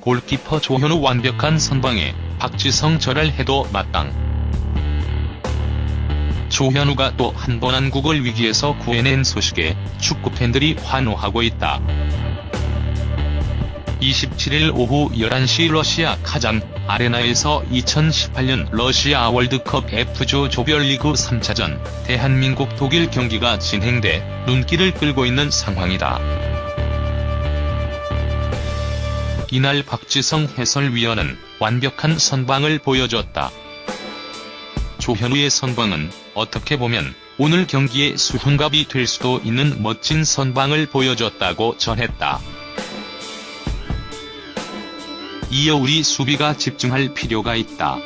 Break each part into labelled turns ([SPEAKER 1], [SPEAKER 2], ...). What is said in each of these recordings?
[SPEAKER 1] 골키퍼 조현우 완벽한 선방에 박지성 절알해도 마땅. 조현우가 또 한 번 한국을 위기에서 구해낸 소식에 축구 팬들이 환호하고 있다. 27일 오후 11시 러시아 카잔 아레나에서 2018년 러시아 월드컵 F조 조별리그 3차전 대한민국 독일 경기가 진행돼 눈길을 끌고 있는 상황이다. 이날 박지성 해설위원은 완벽한 선방을 보여줬다. 조현우의 선방은 어떻게 보면 오늘 경기의 수훈갑이 될 수도 있는 멋진 선방을 보여줬다고 전했다. 이어 우리 수비가 집중할 필요가 있다.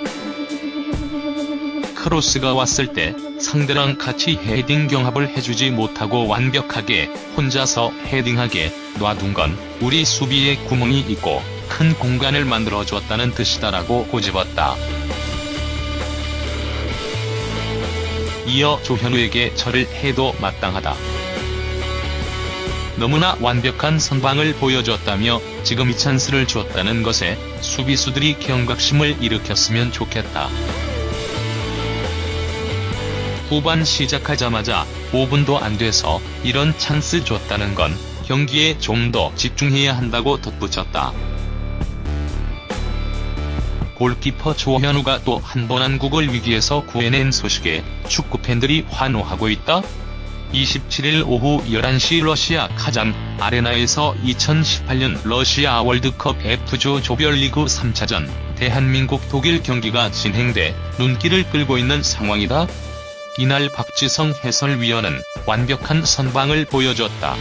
[SPEAKER 1] 크로스가 왔을 때 상대랑 같이 헤딩 경합을 해주지 못하고 완벽하게 혼자서 헤딩하게 놔둔 건 우리 수비에 구멍이 있고 큰 공간을 만들어줬다는 뜻이다라고 고집었다. 이어 조현우에게 절을 해도 마땅하다. 너무나 완벽한 선방을 보여줬다며 지금 이 찬스를 줬다는 것에 수비수들이 경각심을 일으켰으면 좋겠다. 후반 시작하자마자 5분도 안 돼서 이런 찬스 줬다는 건 경기에 좀 더 집중해야 한다고 덧붙였다. 골키퍼 조현우가 또 한 번 한국을 위기에서 구해낸 소식에 축구 팬들이 환호하고 있다. 27일 오후 11시 러시아 카잔 아레나에서 2018년 러시아 월드컵 F조 조별리그 3차전 대한민국 독일 경기가 진행돼 눈길을 끌고 있는 상황이다. 이날 박지성 해설위원은 완벽한 선방을 보여줬다.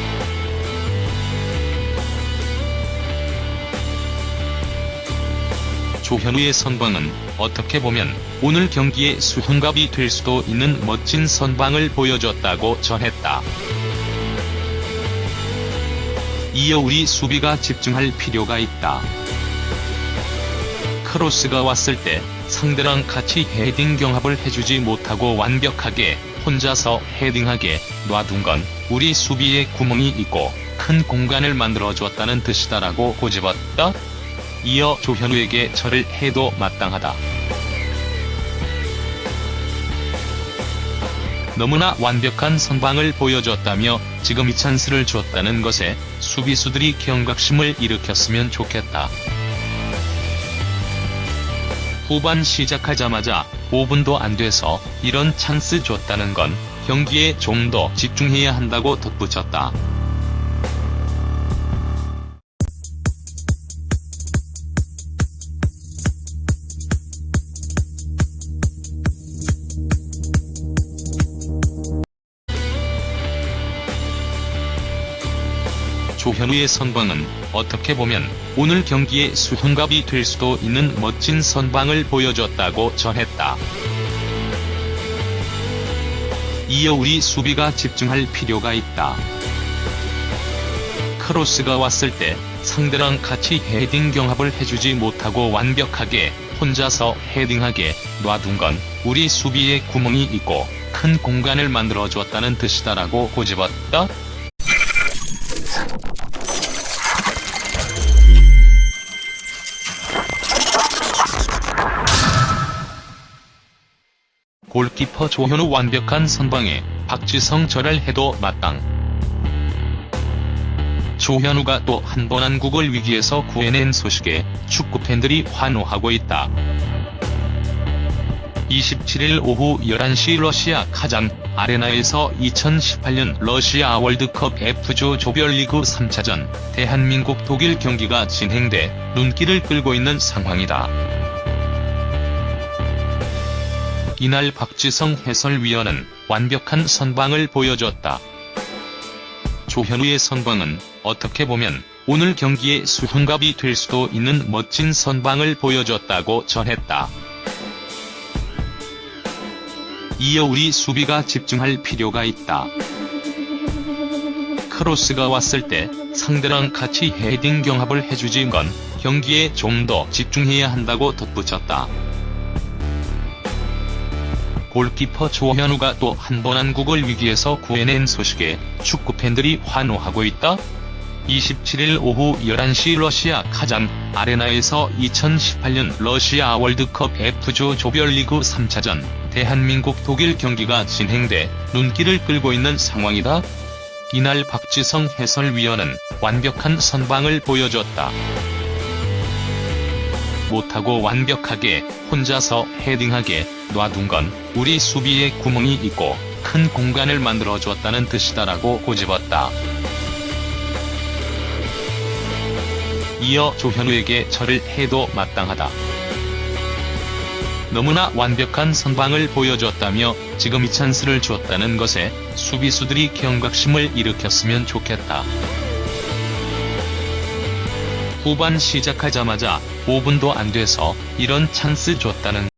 [SPEAKER 1] 조현우의 선방은 어떻게 보면 오늘 경기의 수훈갑이 될 수도 있는 멋진 선방을 보여줬다고 전했다. 이어 우리 수비가 집중할 필요가 있다. 크로스가 왔을 때 상대랑 같이 헤딩 경합을 해주지 못하고 완벽하게 혼자서 헤딩하게 놔둔 건 우리 수비에 구멍이 있고 큰 공간을 만들어줬다는 뜻이다라고 고집었다. 이어 조현우에게 절을 해도 마땅하다. 너무나 완벽한 선방을 보여줬다며 지금 이 찬스를 줬다는 것에 수비수들이 경각심을 일으켰으면 좋겠다. 후반 시작하자마자 5분도 안 돼서 이런 찬스 줬다는 건 경기에 좀 더 집중해야 한다고 덧붙였다. 조현우의 선방은 어떻게 보면 오늘 경기의 수훈갑이 될 수도 있는 멋진 선방을 보여줬다고 전했다. 이어 우리 수비가 집중할 필요가 있다. 크로스가 왔을 때 상대랑 같이 헤딩 경합을 해주지 못하고 완벽하게 혼자서 헤딩하게 놔둔 건 우리 수비에 구멍이 있고 큰 공간을 만들어줬다는 뜻이다라고 고집었다. 골키퍼 조현우 완벽한 선방에 박지성 절알해도 마땅. 조현우가 또 한 번 한국을 위기에서 구해낸 소식에 축구 팬들이 환호하고 있다. 27일 오후 11시 러시아 카잔 아레나에서 2018년 러시아 월드컵 F조 조별리그 3차전 대한민국 독일 경기가 진행돼 눈길을 끌고 있는 상황이다. 이날 박지성 해설위원은 완벽한 선방을 보여줬다. 조현우의 선방은 어떻게 보면 오늘 경기의 수훈갑이 될 수도 있는 멋진 선방을 보여줬다고 전했다. 이어 우리 수비가 집중할 필요가 있다. 크로스가 왔을 때 상대랑 같이 헤딩 경합을 해주지 건 경기에 좀 더 집중해야 한다고 덧붙였다. 골키퍼 조현우가 또 한 번 한국을 위기에서 구해낸 소식에 축구 팬들이 환호하고 있다. 27일 오후 11시 러시아 카잔 아레나에서 2018년 러시아 월드컵 F조 조별리그 3차전 대한민국 독일 경기가 진행돼 눈길을 끌고 있는 상황이다. 이날 박지성 해설위원은 완벽한 선방을 보여줬다. 못하고 완벽하게 혼자서 헤딩하게 놔둔 건 우리 수비에 구멍이 있고 큰 공간을 만들어줬다는 뜻이다라고 고집었다. 이어 조현우에게 절을 해도 마땅하다. 너무나 완벽한 선방을 보여줬다며 지금 이 찬스를 줬다는 것에 수비수들이 경각심을 일으켰으면 좋겠다. 후반 시작하자마자 5분도 안 돼서 이런 찬스 줬다는